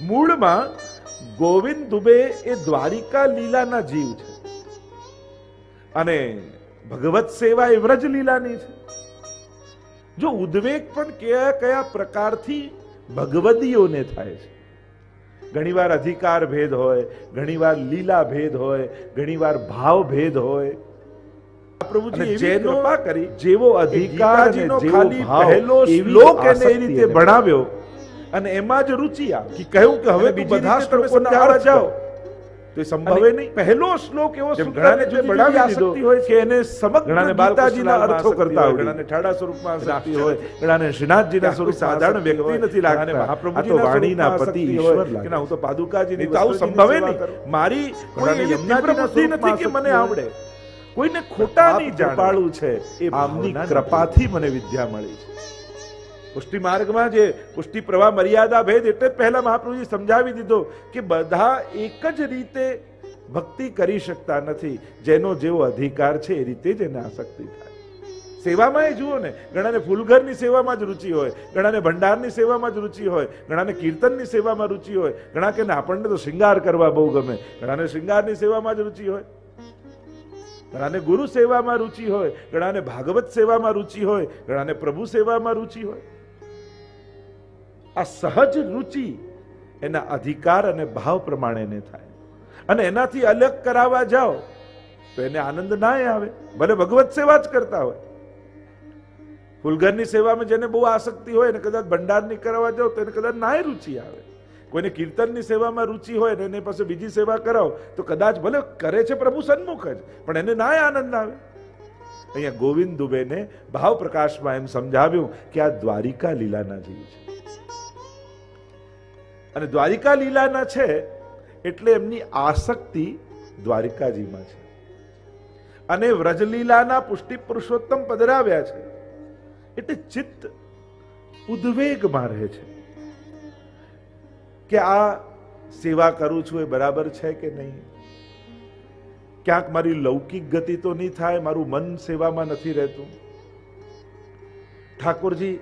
મૂળમાં ગોવિંદ દુબે એ દ્વારિકા લીલાના જીવ છે. અને ભગવત સેવા એ વ્રજ લીલાની છે. જો ઉદ્વેગ પણ કયા કયા પ્રકારથી ભગવદીઓને થાય છે. ઘણીવાર અધિકાર ભેદ હોય ઘણીવાર લીલા ભેદ હોય ઘણીવાર ભાવ ભેદ હોય. પ્રભુજી જેનો કરી જેવો અધિકાર જેવો ખાલી ભાવ પહેલો શ્લોક એને એ રીતે ભણાવ્યો. અને એમાં જ રુચિ આવે કે કહ્યું કે હવે બધા શ્લોકોના અર્થ જાઓ. તો સંભવે નહીં. પહેલો શ્લોક એવો ઘણાને જે જુદી આસક્તિ હોય કે એને સમગ્ર ગીતાજીના અર્થો કરતા હોય, ઘણાને ઠાડા સ્વરૂપમાં આસક્તિ હોય. ઘણાને શ્રીનાથજીના સ્વરૂપ સાધારણ વ્યક્તિ નથી લાગતા. મહાપ્રભુજીના વાણીના પતિ ઈશ્વર લાગે. ના, હું તો પાદુકાજીની આવું સંભવે નહીં. મારી બુદ્ધિ નથી કે મને આવડે. કોઈને ખોટા નહીં જાણો. કૃપાળુ છે. આમની કૃપાથી મને વિદ્યા મળી. છે પુષ્ટિ માર્ગમાં જે પુષ્ટિ પ્રવાહ મર્યાદા ભેદ એટલે જ પહેલા મહાપ્રભુજી સમજાવી દીધો કે બધા એક જ રીતે ભક્તિ કરી શકતા નથી. જેનો જેવો અધિકાર છે એ રીતે જ એને આસક્તિ થાય. સેવામાં એ જુઓ ને, ઘણાને ફૂલઘરની સેવામાં જ રુચિ હોય, ઘણાને ભંડારની સેવામાં જ રુચિ હોય, ઘણાને કીર્તનની સેવામાં રુચિ હોય, ઘણા કે આપણને તો શૃંગાર કરવા બહુ ગમે, ઘણાને શૃંગારની સેવામાં જ રુચિ હોય, ઘણાને ગુરુ સેવામાં રુચિ હોય, ઘણાને ભાગવત સેવામાં રુચિ હોય, ઘણાને પ્રભુ સેવામાં રુચિ હોય. આ સહજ રુચિ એના અધિકાર અને ભાવ પ્રમાણેને થાય. અને એનાથી અલગ કરાવવા જાઓ, તો એને આનંદ ના આવે. ભલે ભગવત સેવા જ કરતા હોય. ફુલઘરની સેવામાં જેને બહુ આસક્તિ હોય ને કદાચ ભંડારની કરાવવા જાઓ, તો એને કદાચ નાય રુચિ આવે. કોઈને કીર્તનની સેવામાં રુચિ હોય ને એને પાસે બીજી સેવા કરાવો, તો કદાચ ભલે કરે છે પ્રભુ સન્મુખ જ, પણ એને નાય આનંદ આવે. અહીંયા ગોવિંદ દુબેને ભાવ પ્રકાશમાં એમ સમજાવ્યું કે આ દ્વારિકા લીલાના જેવી છે. અને દ્વારિકા લીલાના છે એટલે એમની આસક્તિ દ્વારિકાજીમાં છે. અને વ્રજલીલાના પુષ્ટિ પુરુષોત્તમ પધરાવ્યા છે. એટલે ચિત્ત ઉદ્વેગમાં રહે છે. કે આ સેવા કરું છું એ બરાબર છે કે નહીં? ક્યાંક મારી લૌકિક ગતિ તો નહીં થાય, મારું મન સેવામાં નથી રહેતું. ઠાકોરજી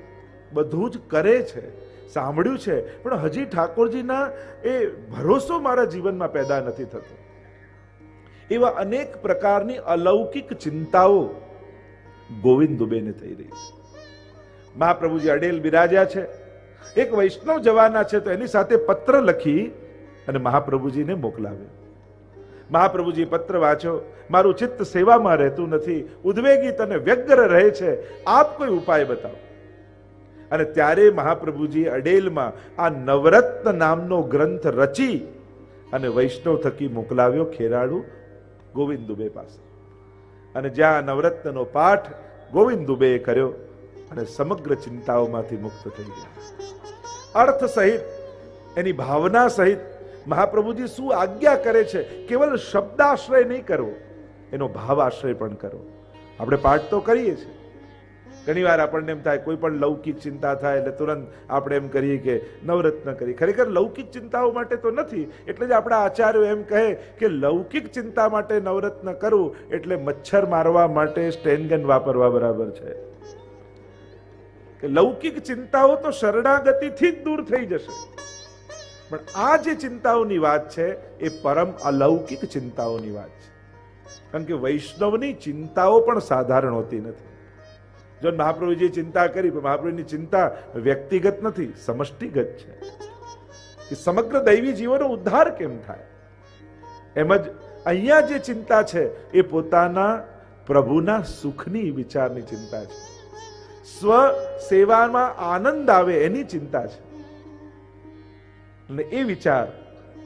બધું જ કરે છે. સાંભળ્યું છે, પણ હજી ઠાકોરજીના એ ભરોસો મારા જીવનમાં પેદા નથી થતો. એવા અનેક પ્રકારની અલૌકિક ચિંતાઓ ગોવિંદ દુબેને થઈ રહી છે. મહાપ્રભુજી અડેલ બિરાજ્યા છે. એક વૈષ્ણવ જવાના છે, તો એની સાથે પત્ર લખી અને મહાપ્રભુજીને મોકલાવ્યો. મહાપ્રભુજી પત્ર વાંચો મારું ચિત્ત સેવામાં રહેતું નથી. ઉદ્વેગિત અને વ્યગ્ર રહે છે. આપ કોઈ ઉપાય બતાવો. અને ત્યારે મહાપ્રભુજી અડેલમાં આ નવરત્ન નામનો ગ્રંથ રચી અને વૈષ્ણવ થકી મોકલાવ્યો ખેરાડુ ગોવિંદ દુબે પાસે. અને જ્યાં નવરત્નનો પાઠ ગોવિંદ દુબેએ કર્યો અને સમગ્ર ચિંતાઓમાંથી મુક્ત થઈ ગયા. અર્થ સહિત, એની ભાવના સહિત મહાપ્રભુજી શું આજ્ઞા કરે છે? કેવલ શબ્દાશ્રય નહીં કરવો, એનો ભાવ આશ્રય પણ કરવો. આપણે પાઠ તો કરીએ છીએ. ઘણીવાર આપણને એમ થાય, કોઈ પણ લૌકિક ચિંતા થાય એટલે તુરંત આપણે એમ કરીએ કે નવરત્ન કરી ખરેખર લૌકિક ચિંતાઓ માટે તો નથી, એટલે જ આપણા આચાર્યો એમ કહે કે લૌકિક ચિંતા માટે નવરત્ન કરવું એટલે મચ્છર મારવા માટે સ્ટેનગન વાપરવા બરાબર છે. કે લૌકિક ચિંતાઓ તો શરણાગતિથી જ દૂર થઈ જશે. પણ આ જે ચિંતાઓની વાત છે, એ પરમ અલૌકિક ચિંતાઓની વાત છે. કારણ કે વૈષ્ણવની ચિંતાઓ પણ સાધારણ હોતી નથી. જો મહાપ્રભુજીએ ચિંતા કરી, પણ મહાપ્રભુની ચિંતા વ્યક્તિગત નથી, સમષ્ટિગત છે. કે સમગ્ર દૈવી જીવોનો ઉદ્ધાર કેમ થાય? એમ જ અહીંયા જે ચિંતા છે, એ પોતાના પ્રભુના સુખની વિચારની ચિંતા છે. સ્વ સેવામાં આનંદ આવે એની ચિંતા છે. અને એ વિચાર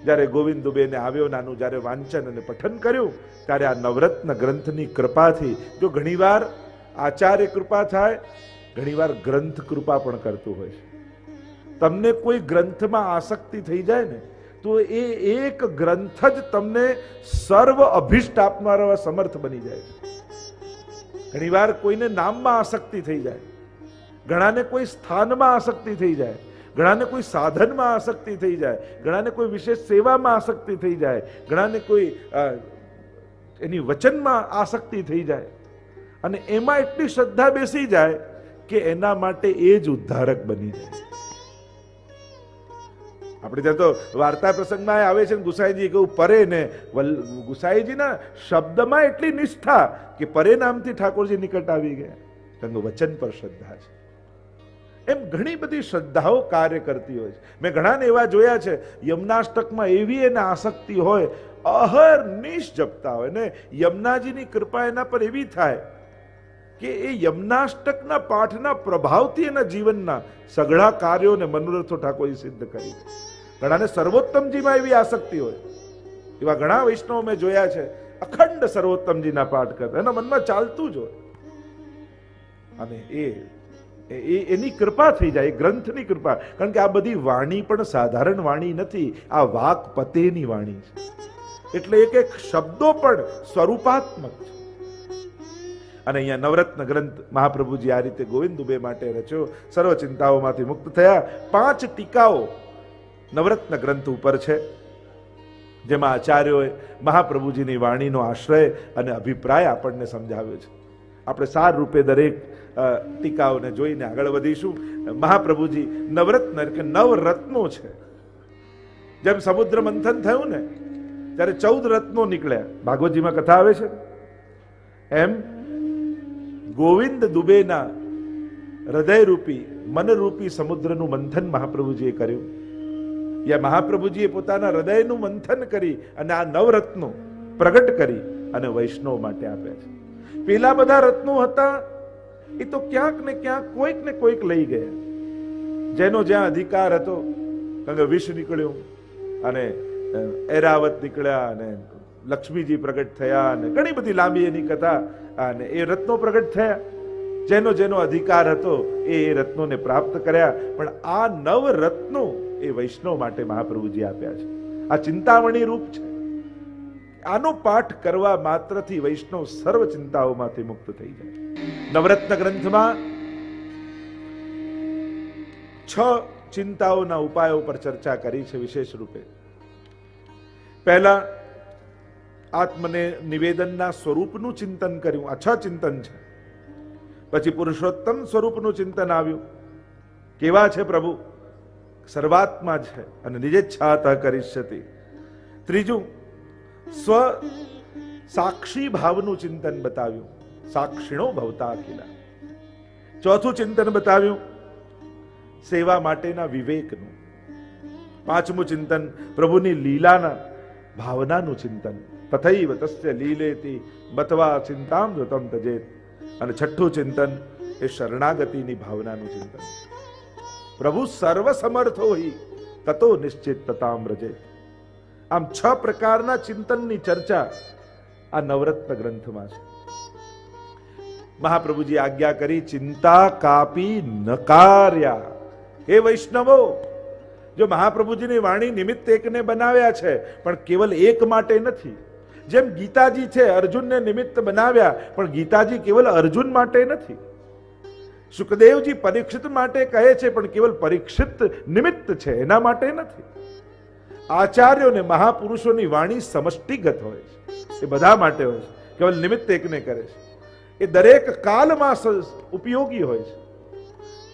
જ્યારે ગોવિંદ દુબેને આવ્યો, નાનું જ્યારે વાંચન અને પઠન કર્યું, ત્યારે આ નવરત્ન ગ્રંથની કૃપાથી જો ઘણીવાર આચાર્ય કૃપા થાય, ઘણીવાર ગ્રંથ કૃપા પણ કરતું હોય છે. તમને કોઈ ગ્રંથમાં આસક્તિ થઈ જાય ને, તો એ એક ગ્રંથ જ તમને સર્વ અભિષ્ટ આપનારો સમર્થ બની જાય છે. ઘણીવાર કોઈને નામમાં આસક્તિ થઈ જાય, ઘણાને કોઈ સ્થાનમાં આસક્તિ થઈ જાય, ઘણાને કોઈ સાધનમાં આસક્તિ થઈ જાય, ઘણાને કોઈ વિશેષ સેવામાં આસક્તિ થઈ જાય, ઘણાને કોઈ એની વચનમાં આસક્તિ થઈ જાય. અને એમાં એટલી શ્રદ્ધા બેસી જાય કે એના માટે એ જ ઉદ્ધારક બની જાય. આપણે ત્યાં તો વાર્તા પ્રસંગમાં આવે છે ગુસાઈજી કેવું પરે ને ગુસાઈજીના શબ્દમાં એટલી નિષ્ઠા કે પરે નામથી ઠાકોરજી નિકટ આવી ગયા. કારણ વચન પર શ્રદ્ધા છે. એમ ઘણી બધી શ્રદ્ધાઓ કાર્ય કરતી હોય છે. મેં ઘણાને એવા જોયા છે, યમનાષ્ટકમાં એવી એને આસક્તિ હોય, અહર નિશ જપતા હોય ને, યમનાજીની કૃપા એના પર એવી થાય કે એ યમનાષ્ટકના પાઠના પ્રભાવથી એના જીવનના સઘળા કાર્યોને મનોરથો ઠાકોરે સિદ્ધ કરી ઘણાને સર્વોત્તમજીમાં એવી આસક્તિ હોય. એવા ઘણા વૈષ્ણવ મેં જોયા છે, અખંડ સર્વોત્તમજીના પાઠ કરતા. એના મનમાં ચાલતું જ હોય. અને એ એની કૃપા થઈ જાય, એ ગ્રંથની કૃપા. કારણ કે આ બધી વાણી પણ સાધારણ વાણી નથી, આ વાક પતેની વાણી છે. એટલે એક એક શબ્દો પણ સ્વરૂપાત્મક છે. અને અહીંયા નવરત્ન ગ્રંથ મહાપ્રભુજી આ રીતે ગોવિંદ દુબે માટે રચ્યો. સર્વ ચિંતાઓમાંથી મુક્ત થયા. પાંચ ટીકાઓ નવરત્ન ગ્રંથ ઉપર છે, જેમાં આચાર્યોએ મહાપ્રભુજીની વાણીનો આશ્રય અને અભિપ્રાય આપણને સમજાવ્યો છે. આપણે સાર રૂપે દરેક ટીકાઓને જોઈને આગળ વધીશું. મહાપ્રભુજી નવરત્ન કે નવરત્નો છે. જેમ સમુદ્ર મંથન થયું ને, ત્યારે ચૌદ રત્નો નીકળ્યા. ભાગવતજીમાં કથા આવે છે. એમ ગોવિંદ દુબેના હૃદયરૂપી, મનરૂપી સમુદ્રનું મંથન મહાપ્રભુજીએ કર્યું. યા મહાપ્રભુજીએ પોતાના હૃદયનું મંથન કરી અને આ નવરત્નો પ્રગટ કરી અને વૈષ્ણવ માટે આપ્યા છે. પેલા બધા રત્નો હતા, એ તો ક્યાંક ને ક્યાંક કોઈક ને કોઈક લઈ ગયા. જેનો જ્યાં અધિકાર હતો, કારણ કે વિષ નીકળ્યું અને એરાવત નીકળ્યા અને લક્ષ્મીજી પ્રગટ થયા અને ઘણી બધી લાંબી એની કથા અને એ રત્નો પ્રગટ થયા. જેનો જેનો અધિકાર હતો એ રત્નોને પ્રાપ્ત કર્યા. પણ આ નવ રત્નો એ વૈષ્ણવ માટે મહાપ્રભુજી આપ્યા છે. આ ચિંતામણી રૂપ છે. આનો પાઠ કરવા માત્રથી વૈષ્ણવ સર્વ ચિંતાઓમાંથી મુક્ત થઈ જાય. નવરત્ન ગ્રંથમાં છ ચિંતાઓના ઉપાયો પર ચર્ચા કરી છે વિશેષ રૂપે. પહેલા આત્મને નિવેદનના સ્વરૂપનું ચિંતન કર્યું. આ ચિંતન છે. પછી પુરુષોત્તમ સ્વરૂપનું ચિંતન આવ્યું. કેવા છે પ્રભુ? સર્વાત્મા છે અને નિજેચ્છાત કરીષ્યતિ ત્રીજું, સ્વ સાક્ષી ભાવનું ચિંતન બતાવ્યું. સાક્ષીણો ભવતા અખિલા ચોથું ચિંતન બતાવ્યું, સેવા માટેના વિવેકનું. પાંચમું ચિંતન પ્રભુની લીલાના ભાવનાનું ચિંતન. તથૈવ તસ્ય લીલેતી બતવા ચિંતામ જતમ તજેત અને છઠ્ઠું ચિંતન એ શરણાગતિની ભાવનાનું ચિંતન પ્રભુ સર્વ સમર્થ હોય તતો નિશ્ચિત તતામ રજે આમ છ પ્રકારના ચિંતનની ચર્ચા આ નવરત્ન ગ્રંથમાં છે મહાપ્રભુજી આજ્ઞા કરી ચિંતા કાપી નકાર્યા હે વૈષ્ણવો જો મહાપ્રભુજીની વાણી નિમિત્ત એકને બનાવ્યા છે પણ કેવલ એક માટે નથી જેમ ગીતાજી છે, અર્જુનને નિમિત્ત બનાવ્યા, પણ ગીતાજી કેવલ અર્જુન માટે નથી. સુખદેવજી પરીક્ષિત માટે કહે છે, પણ કેવલ પરીક્ષિત નિમિત્ત છે, એના માટે નથી. આચાર્યોને મહાપુરુષોની વાણી સમષ્ટિગત હોય છે. એ બધા માટે હોય છે. કેવલ નિમિત્ત એકને કરે છે. એ દરેક કાલમાં ઉપયોગી હોય છે.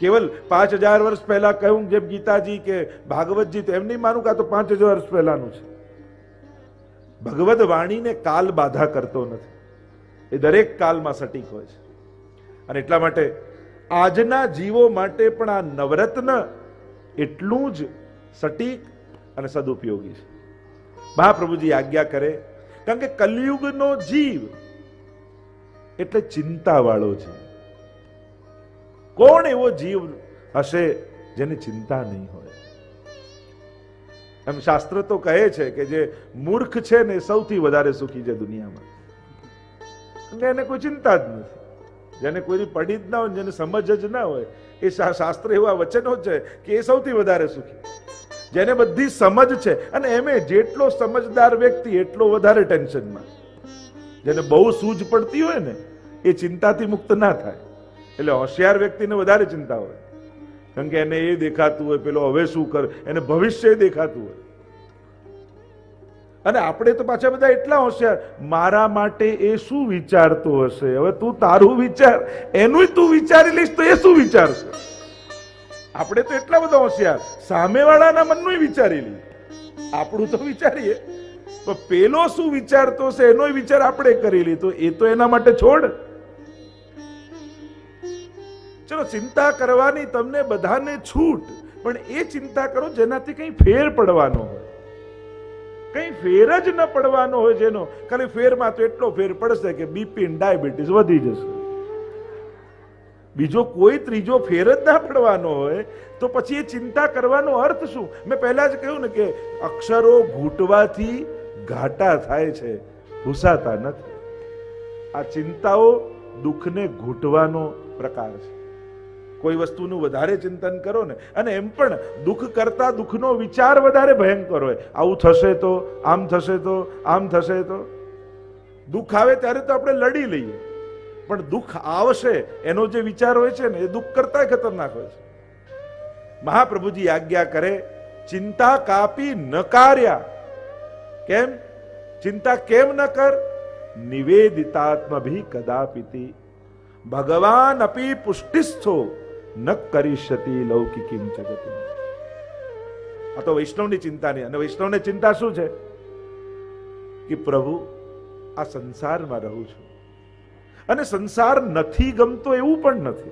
કેવલ પાંચ હજાર વર્ષ પહેલા કહ્યું જેમ ગીતાજી કે ભાગવતજી, તો એમ નહીં માનું કે આ તો પાંચ હજાર વર્ષ પહેલાનું છે. ભગવદ વાણીને કાલ બાધા કરતો નથી. એ દરેક કાલમાં સટીક હોય છે. અને એટલા માટે આજના જીવો માટે પણ આ નવરત્ન એટલું જ સટીક અને સદુપયોગી છે. મહાપ્રભુજી આજ્ઞા કરે, કારણ કે કલયુગનો જીવ એટલે ચિંતાવાળો છે. કોણ એવો જીવ હશે જેને ચિંતા નહીં હોય? એમ શાસ્ત્ર તો કહે છે કે જે મૂર્ખ છે ને સૌથી વધારે સુખી છે દુનિયામાં. એને કોઈ ચિંતા જ નથી. જેને કોઈની પડી જ ના હોય જેને સમજ જ ના હોય, એ શાસ્ત્ર એવા વચનો છે કે એ સૌથી વધારે સુખી. જેને બધી સમજ છે, અને એમે જેટલો સમજદાર વ્યક્તિ એટલો વધારે ટેન્શનમાં. જેને બહુ સૂઝ પડતી હોય ને, એ ચિંતાથી મુક્ત ના થાય. એટલે હોશિયાર વ્યક્તિને વધારે ચિંતા હોય. કારણ કે એને એ દેખાતું હોય, પેલો હવે શું કર? એને ભવિષ્ય દેખાતું હોય. અને આપણે તો પાછા બધા એટલા હોશિયાર. મારા માટે એ શું વિચારતો હશે? હવે તું તારું વિચાર એનું તું વિચારી લઈશ તો એ શું વિચારશે? આપણે તો એટલા બધા હોશિયાર. સામેવાળાના મનનું વિચારી લઈએ. આપણું તો વિચારીએ. પણ પેલો શું વિચારતો હશે એનો વિચાર આપણે કરી લીધો એ તો એના માટે છોડ. ચલો, ચિંતા કરવાની તમને બધાને છૂટ, પણ એ ચિંતા કરો જેનાથી કંઈ ફેર પડવાનો હોય. કંઈ ફેર જ ન પડવાનો હોય જેનો. ખાલી ફેરમાં તો એટલો ફેર પડશે કે બીપી ડાયાબિટીસ વધી જશે. બીજો કોઈ ત્રીજો ફેર જ ના પડવાનો હોય, તો પછી એ ચિંતા કરવાનો અર્થ શું? મેં પહેલા જ કહ્યું ને કે અક્ષરો ઘૂંટવાથી ઘાટા થાય છે ભૂસાતા નથી. આ ચિંતાઓ દુઃખને ઘૂંટવાનો પ્રકાર છે. કોઈ વસ્તુનું વધારે ચિંતન કરો ને, અને એમ પણ દુઃખ કરતા દુઃખનો વિચાર વધારે ભયંકર હોય. આવું થશે તો, આમ થશે તો, આમ થશે તો. દુઃખ આવે ત્યારે તો આપણે લડી લઈએ. પણ દુઃખ આવશે, એનો જે વિચાર હોય છે ને, એ દુઃખ કરતા ખતરનાક હોય છે. મહાપ્રભુજી આજ્ઞા કરે, ચિંતા કાપી નકાર્યા કેમ? ચિંતા કેમ ન કર? નિવેદિતાત્મભી કદાપિતિ. ભગવાન અપી પુષ્ટિસ્થો. ન કરીષ્યતિ લૌકિકીમ જગતી. આ તો વૈષ્ણવની ચિંતા નહીં અને વૈષ્ણવની ચિંતા શું છે? કે પ્રભુ, આ સંસારમાં રહું છું. અને સંસાર નથી ગમતો એવું પણ નથી.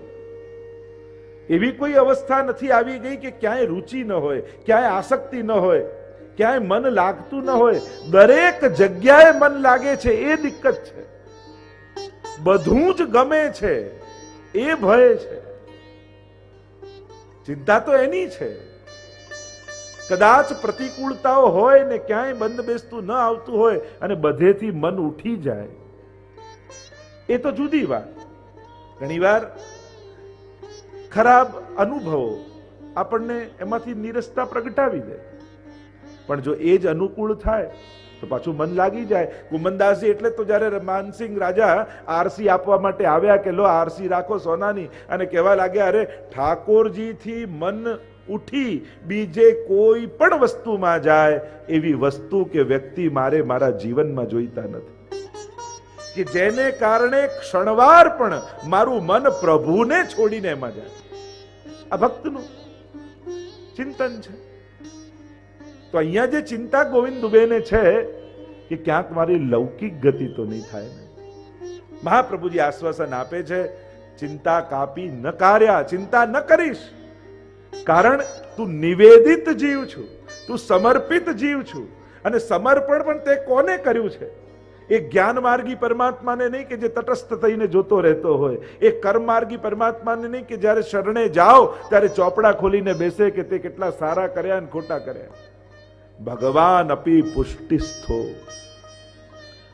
એવી કોઈ અવસ્થા નથી આવી ગઈ કે ક્યાંય રુચિ ન હોય, ક્યાંય આસક્તિ ન હોય, ક્યાંય મન લાગતું ન હોય. દરેક જગ્યાએ મન લાગે છે, એ દિક્કત છે. બધું જ ગમે છે, એ ભય છે. ચિંતા તો એની છે. કદાચ પ્રતિકૂળતાઓ હોય ને ક્યાંય બંધ બેસતું ન આવતું હોય અને બધેથી મન ઉઠી જાય. એ તો જુદી વાત. ઘણીવાર ખરાબ અનુભવો આપણને એમાંથી નિરસતા પ્રગટાવી દે. પણ જો એ જ અનુકૂળ થાય તો પાછું મન લાગી જાય. કુમનદાસજી એટલે તો જ્યારે માનસિંહ રાજા આરસી આપવા માટે આવ્યા કે લો આરસી રાખો સોનાની, અને કહેવા લાગ્યા, અરે, ઠાકોરજીથી મન ઉઠી બીજે કોઈ પણ વસ્તુમાં જાય, એવી વસ્તુ કે વ્યક્તિ મારે મારા જીવનમાં જોઈતા નથી. કે જેને કારણે ક્ષણવાર પણ મારું મન પ્રભુને છોડીને એમાં જાય. આ ભક્તનું ચિંતન છે. તો અહીંયા જે ચિંતા ગોવિંદ દુબેને છે કે ક્યાંક મારી લૌકિક ગતિ તો નહીં થાય ને. મહાપ્રભુજી આશ્વાસન આપે છે, ચિંતા કાપી ન કાર્યા, ચિંતા ન કરીશ. કારણ તું નિવેદિત જીવ છું, તું સમર્પિત જીવ છું અને સમર્પણ પણ તે કોને કર્યું છે? એ જ્ઞાન માર્ગી પરમાત્માને નહીં કે જે તટસ્થ થઈને જોતો રહેતો હોય. એ કર્મ માર્ગી પરમાત્માને નહીં કે જ્યારે શરણે જાઓ ત્યારે ચોપડા ખોલીને બેસે કે તે કેટલા સારા કર્યા અને ખોટા કર્યા. ભગવાન અપી પુષ્ટિસ્થો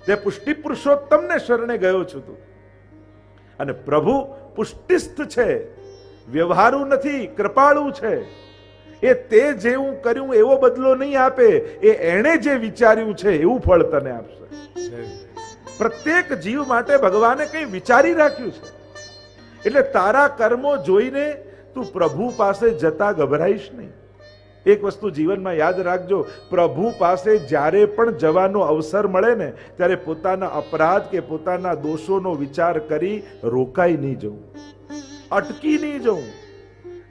તે પુષ્ટિ પુરુષોત્તમને શરણે ગયો છું તું. અને પ્રભુ પુષ્ટિસ્થ છે, વ્યવહારુ નથી, કૃપાળુ છે. એ તે જેવું કર્યું, એવો બદલો નહીં આપે, એ એણે જે વિચાર્યું છે, એવું ફળ તને આપશે. પ્રત્યેક જીવ માટે ભગવાને કંઈ વિચારી રાખ્યું છે. એટલે તારા કર્મો જોઈને તું પ્રભુ પાસે જતા ગભરાઈશ નહીં. એક વસ્તુ જીવનમાં યાદ રાખજો, પ્રભુ પાસે જ્યારે પણ જવાનો અવસર મળે ને, ત્યારે પોતાના અપરાધ કે પોતાના દોષોનો વિચાર કરી રોકાઈ નહીં જવું. અટકી નહીં જવું.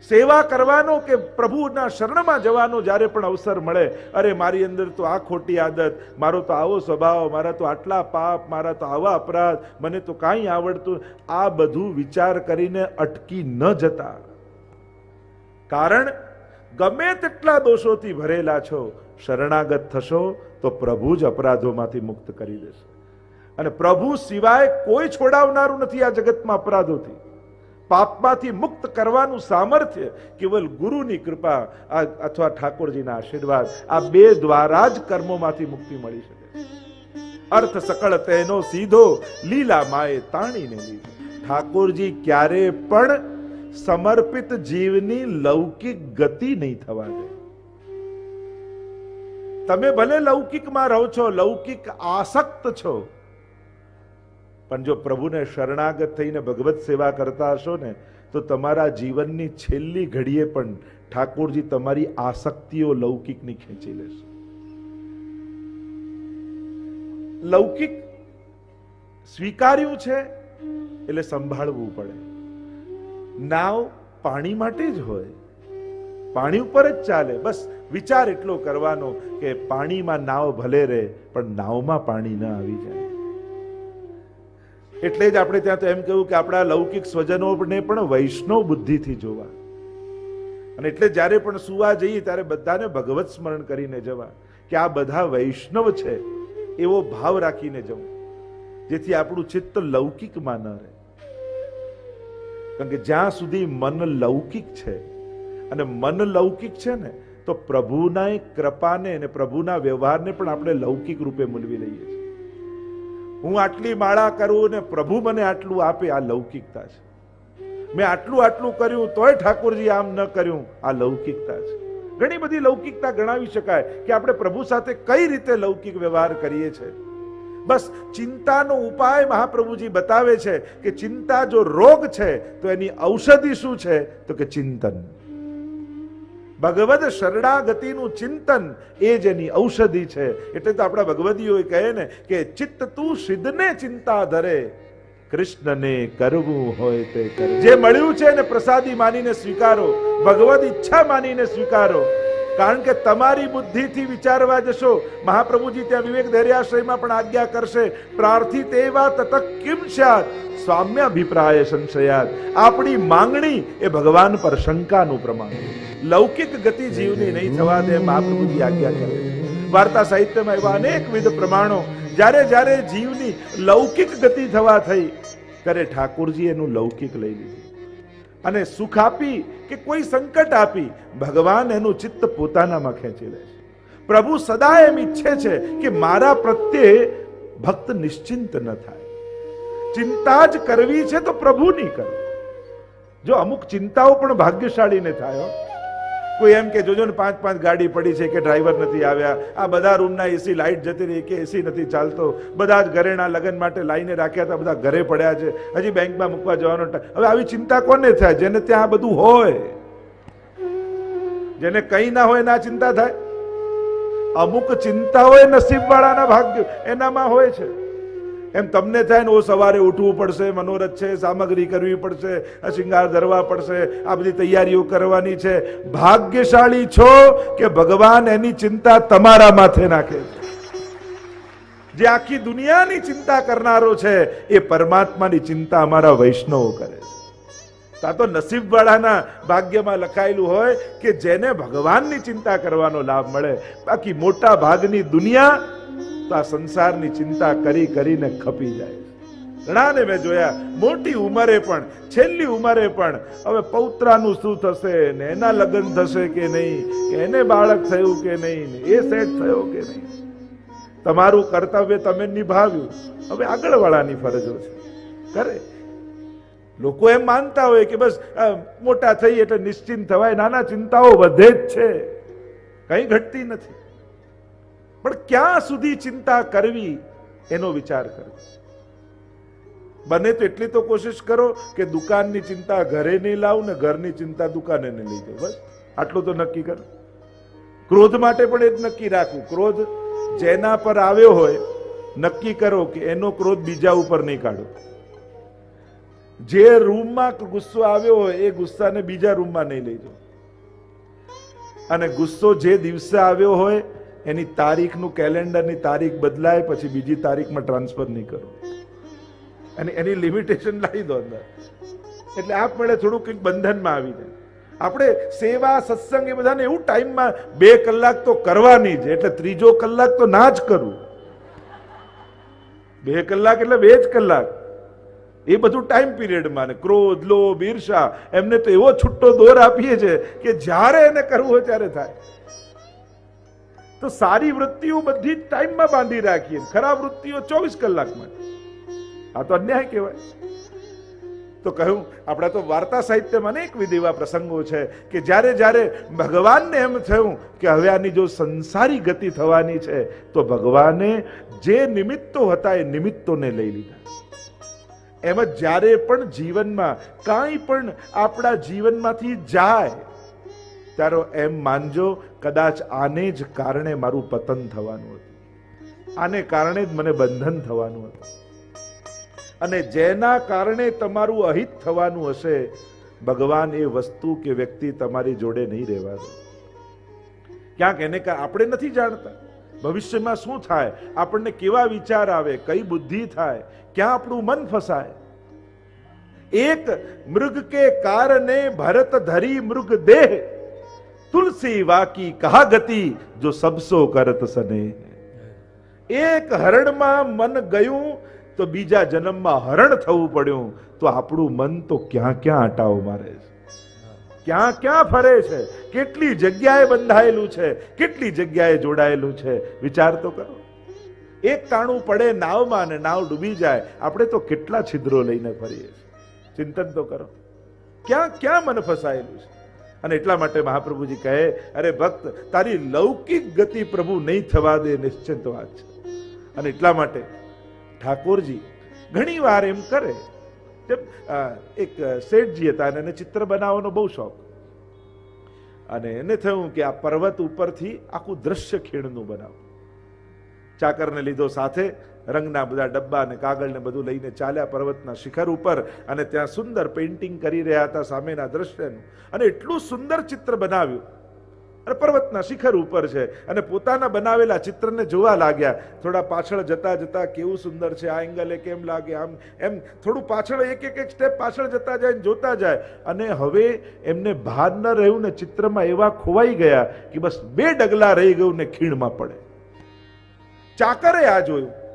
સેવા કરવાનો કે પ્રભુના શરણમાં જવાનો જ્યારે પણ અવસર મળે, અરે મારી અંદર તો આ ખોટી આદત, મારો તો આવો સ્વભાવ, મારા તો આટલા પાપ, મારા તો આવા અપરાધ, મને તો કાંઈ આવડતું, આ બધું વિચાર કરીને અટકી ન જતા. કારણ ગમે તેટલા દોષોથી ભરેલા છો, શરણાગત થશો તો પ્રભુ જ અપરાધોમાંથી મુક્ત કરી દેશે. અને પ્રભુ સિવાય કોઈ છોડાવનારું નથી આ જગતમાં અપરાધોથી. પાપમાંથી મુક્ત કરવાનું સામર્થ્ય કેવલ ગુરુની કૃપા અથવા ઠાકોરજીના આશીર્વાદ, આ બે દ્વારા જ કર્મોમાંથી મુક્તિ મળી શકે. અર્થ સકળ તેનો સીધો લીલા માએ તાણીને લીધો. ઠાકોરજી ક્યારે પણ સમર્પિત જીવની લૌકિક ગતિ નહીં થવા દે. તમે ભલે લૌકિકમાં રહો છો, લૌકિક આસક્ત છો, પણ જો પ્રભુને શરણાગત થઈને ભગવત સેવા કરતા હશો ને, તો તમારા જીવનની છેલ્લી ઘડીએ પણ ઠાકોરજી તમારી આસક્તિઓ લૌકિકની ખેંચી લેશે. લૌકિક સ્વીકાર્યું છે, એટલે સંભાળવું પડે. નાવ પાણી માટે જ હોય. પાણી ઉપર જ ચાલે. બસ વિચાર એટલો કરવાનો કે પાણીમાં નાવ ભલે રહે, પણ નાવમાં પાણી ન આવી જાય. એટલે જ આપણે ત્યાં તો એમ કહ્યું કે આપણા લૌકિક સ્વજનોને પણ વૈષ્ણવ બુદ્ધિથી જોવા. અને એટલે જ્યારે પણ સુવા જઈએ ત્યારે બધાને ભગવત સ્મરણ કરીને જવા કે આ બધા વૈષ્ણવ છે. એવો ભાવ રાખીને જવું. જેથી આપણું ચિત્ત લૌકિકમાં ન રહે. કારણ કે જ્યાં સુધી મન લૌકિક છે અને મન લૌકિક છે ને, તો પ્રભુના કૃપાને અને પ્રભુના વ્યવહારને પણ આપણે લૌકિક રૂપે મૂલવી લઈએ છીએ. હું આટલી માળા કરું ને પ્રભુ મને આટલું આપે, આ લૌકિકતા છે. મેં આટલું આટલું કર્યું તોય ઠાકોરજી આમ ન કર્યું, આ લૌકિકતા છે. ઘણી બધી લૌકિકતા ગણાવી શકાય કે આપણે પ્રભુ સાથે કઈ રીતે લૌકિક વ્યવહાર કરીએ છીએ. બસ ચિંતાનો ઉપાય મહાપ્રભુજી બતાવે છે કે ચિંતા જો રોગ છે, તો એની ઔષધિ શું છે? તો કે ચિંતન. ભગવદ શરણાગતિનું ચિંતન એ જ એની ઔષધિ છે. એટલે તો આપણા ભગવદીઓ કહે ને કે ચિત્ત તું સિદ્ધને ચિંતા ધરે, કૃષ્ણને કરવું હોય તે જે મળ્યું છે એને પ્રસાદી માનીને સ્વીકારો, ભગવદ ઈચ્છા માનીને સ્વીકારો. કારણ કે તમારી બુદ્ધિથી વિચારવા જશો. મહાપ્રભુજી ત્યાં વિવેક ધૈર્યાશ્રયમાં પણ આજ્ઞા કરશે. પ્રાર્થિત એવા તતક કિમ સ્યાત સ્વામ્ય અભિપ્રાય સંશયાત આપણી માંગણી એ ભગવાન પર શંકાનું પ્રમાણ. લૌકિક ગતિ જીવની નહીં થવા દે મહાપ્રભુજી આજ્ઞા કરે વાર્તા સાહિત્યમાં એવા અનેકવિધ પ્રમાણો. જ્યારે જ્યારે જીવની લૌકિક ગતિ થવા થઈ, ત્યારે ઠાકોરજી એનું લૌકિક લઈ લીધું. અને સુખ આપી કે કોઈ સંકટ આપી, ભગવાન એનું ચિત્ત પોતાનામાં ખેંચી લે છે. પ્રભુ સદા એમ ઈચ્છે છે કે મારા પ્રત્યે ભક્ત નિશ્ચિંત ન થાય. ચિંતા જ કરવી છે તો પ્રભુની કરો. જો અમુક ચિંતાઓ પણ ભાગ્યશાળીને થાય. કોઈ એમ કે, જોજો ને પાંચ પાંચ ગાડી પડી છે કે ડ્રાઈવર નથી આવ્યા. આ બધા રૂમના એસી લાઈટ જતી રહી કે એસી નથી ચાલતો. બધા જ ઘરેણા લગ્ન માટે લાઈને રાખ્યા હતા, બધા ઘરે પડ્યા છે. હજી બેંકમાં મૂકવા જવાનો હવે આવી ચિંતા કોને થાય? જેને ત્યાં આ બધું હોય. જેને કંઈ ના હોય ના ચિંતા થાય. અમુક ચિંતાઓ એ નસીબવાળાના ભાગ્ય, એનામાં હોય છે. એમ તમને થાય ને ઓ સવારે ઉઠવું પડશે, મનોરથ છે, સામગ્રી કરવી પડશે શિંગાર ધરવા પડશે, આ બધી તૈયારીઓ કરવાની છે. ભાગ્યશાળી છો કે ભગવાન એની ચિંતા તમારા માથે નાખે જે આખી દુનિયાની ચિંતા કરનારો છે, એ પરમાત્માની ચિંતા અમારા વૈષ્ણવો કરે તો આ તો નસીબવાળાના ભાગ્યમાં લખાયેલું હોય કે જેને ભગવાનની ચિંતા કરવાનો લાભ મળે, બાકી મોટા ભાગની દુનિયા તો આ સંસારની ચિંતા કરી કરીને ખપી જાય. ઘણાને મેં જોયા, મોટી ઉંમરે પણ, છેલ્લી ઉંમરે પણ, હવે પૌત્રાનું શું થશે ને એના લગ્ન થશે કે નહીં, કે એને બાળક થયું કે નહીં એ સેટ થયો કે નહીં. તમારું કર્તવ્ય તમે નિભાવ્યું. હવે આગળવાળાની ફરજો છે. કરે. લોકો એમ માનતા હોય કે બસ મોટા થઈ એટલે નિશ્ચિંત થવાય, નાના ચિંતાઓ વધે જ છે. કંઈ ઘટતી નથી. પણ ક્યાં સુધી ચિંતા કરવી એનો વિચાર કરવો બને તો એટલી તો કોશિશ કરો કે દુકાનની ચિંતા ઘરે નહીં લાવ ને ઘરની ચિંતા દુકાને નહીં લઈ જાઉં બસ, આટલું તો નક્કી કરો. ક્રોધ માટે પણ એ જ નક્કી રાખવું. ક્રોધ જેના પર આવ્યો હોય, નક્કી કરો કે એનો ક્રોધ બીજા ઉપર નહીં કાઢો. જે રૂમમાં ગુસ્સો આવ્યો હોય, એ ગુસ્સાને બીજા રૂમમાં નહીં લઈ જાઓ. અને ગુસ્સો જે દિવસે આવ્યો હોય એની તારીખનું કેલેન્ડરની તારીખ બદલાય પછી બીજી તારીખમાં ટ્રાન્સફર નહીં કરો. અને એની લિમિટેશન લાવી દો અંદર. એટલે આપમેળે થોડું કંઈક બંધનમાં આવી જાય આપણે સેવા, સત્સંગ એ બધાને એવું ટાઈમમાં બે કલાક તો કરવાની જ, એટલે ત્રીજો કલાક તો ના જ કરું. બે કલાક એટલે બે જ કલાક. એ બધું ટાઈમ પીરિયડમાં ને ક્રોધ, લોભ, ઈર્ષા, એમને તો એવો છુટ્ટો દોર આપીએ છે કે જ્યારે એને કરવું હોય ત્યારે થાય. તો સારી વૃત્તિઓ બધી ટાઈમમાં બાંધી રાખીએ. ખરાબ વૃત્તિઓ ચોવીસ કલાકમાં. આ તો અન્યાય કહેવાય. તો કહ્યું, આપણા તો વાર્તા સાહિત્યમાં અનેકવિધ એવા પ્રસંગો છે કે જ્યારે જ્યારે ભગવાનને એમ થયું કે હવે આની જો સંસારી ગતિ થવાની છે, તો ભગવાને જે નિમિત્તો હતા એ નિમિત્તોને લઈ લીધા. એમ જ્યારે પણ જીવનમાં કાંઈ પણ આપણા જીવનમાંથી જાય ત્યારે એમ માનજો, કદાચ આને જ કારણે મારું પતન થવાનું હતું. આને કારણે જ મને બંધન થવાનું હતું. અને જેના કારણે તમારું અહિત થવાનું હશે, ભગવાન એ વસ્તુ કે વ્યક્તિ તમારી જોડે નહીં રહેવા દે. ક્યાંક એને આપણે નથી જાણતા. ભવિષ્યમાં શું થાય? આપણને કેવા વિચાર આવે? કઈ બુદ્ધિ થાય? ક્યાં આપણું મન ફસાય? એક મૃગ કે કારણે ભરત ધરી મૃગ દેહ તુલસી વાકી કહા ગતિ જો સબસો કરત સને. એક હરણમાં મન ગયું તો બીજા જન્મમાં હરણ થવું પડ્યું. તો આપણું મન તો ક્યાં ક્યાં આટાઓ મારે છે? ક્યાં ક્યાં ફરે છે? કેટલી જગ્યાએ બંધાયેલું છે? કેટલી જગ્યાએ જોડાયેલું છે? વિચાર તો કરો. એક તાણું પડે નાવમાં અને નાવ ડૂબી જાય. આપણે તો કેટલા છિદ્રો લઈને ફરીએ છીએ. ચિંતન તો કરો. ક્યાં ક્યાં મન ફસાયેલું છે? અને એટલા માટે મહાપ્રભુજી કહે, અરે ભક્ત, તારી લૌકિક ગતિ પ્રભુ નહીં થવા દે, નિશ્ચિત વાત છે. અને એટલા માટે ઠાકોરજી ઘણી વાર એમ કરે. તેમ એક શેઠજી હતા એને ચિત્ર બનાવવાનો બહુ શોખ. અને એને થયું કે આ પર્વત ઉપરથી આખું દ્રશ્ય ખીણનું બનાવ. ચાકરને લીધો સાથે રંગના બધા ડબ્બા અને કાગળ ને બધું લઈને ચાલ્યા પર્વતના શિખર ઉપર અને ત્યાં સુંદર પેઇન્ટિંગ કરી રહ્યા હતા સામેના દ્રશ્યનું. અને એટલું સુંદર ચિત્ર બનાવ્યું. અને પર્વતના શિખર ઉપર છે. અને પોતાના બનાવેલા ચિત્રને જોવા લાગ્યા. થોડા પાછળ જતા જતા કેવું સુંદર છે. આ એંગલે કેમ લાગે? આમ, એમ થોડું પાછળ એક એક એક સ્ટેપ પાછળ જતા જાય ને જોતા જાય. અને હવે એમને ભાર ન રહ્યું ને ચિત્રમાં એવા ખોવાઈ ગયા કે બસ બે ડગલા રહી ગયું ને ખીણમાં પડે. ચાકરે આ જોયું.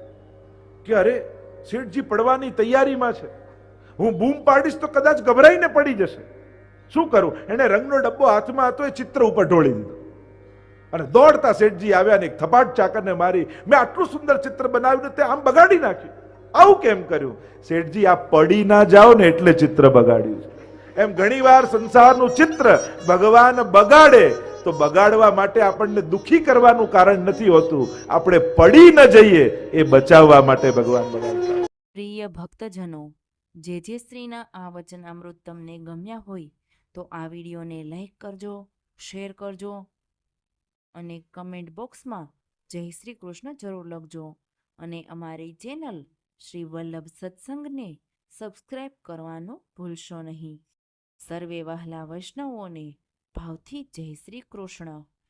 કે અરે, શેઠજી પડવાની તૈયારીમાં છે. હું બૂમ પાડીશ તો કદાચ ગભરાઈને પડી જશે. શું કરું? એને રંગનો ડબ્બો હાથમાં હતો, એ ચિત્ર ઉપર ઢોળી દીધો. અને દોડતા શેઠજી આવ્યા ને એક થપાટ ચાકરને મારી, મેં આટલું સુંદર ચિત્ર બનાવ્યું તે આમ બગાડી નાખ્યું. આવું કેમ કર્યું? શેઠજી, આ પડી ના જાઓ ને એટલે ચિત્ર બગાડ્યું એમ ઘણીવાર સંસારનું ચિત્ર ભગવાન બગાડે તો બગાડવા માટે આપણને દુખી કરવાનું કારણ નથી હોતું. આપણે પડી ન જઈએ એ બચાવવા માટે ભગવાન પ્રિય ભક્તજનો, જે જે શ્રીના આ વચનામૃત તમને ગમ્યા હોય, તો આ વિડીયોને લાઈક કરજો, શેર કરજો અને કમેન્ટ બોક્સમાં જય શ્રી કૃષ્ણ જરૂર લખજો અને અમારી ચેનલ શ્રી વલ્લભ સત્સંગને સબસ્ક્રાઈબ કરવાનું ભૂલશો નહીં. સર્વે વહાલા વૈષ્ણવોને ભાવથી જય શ્રી કૃષ્ણ.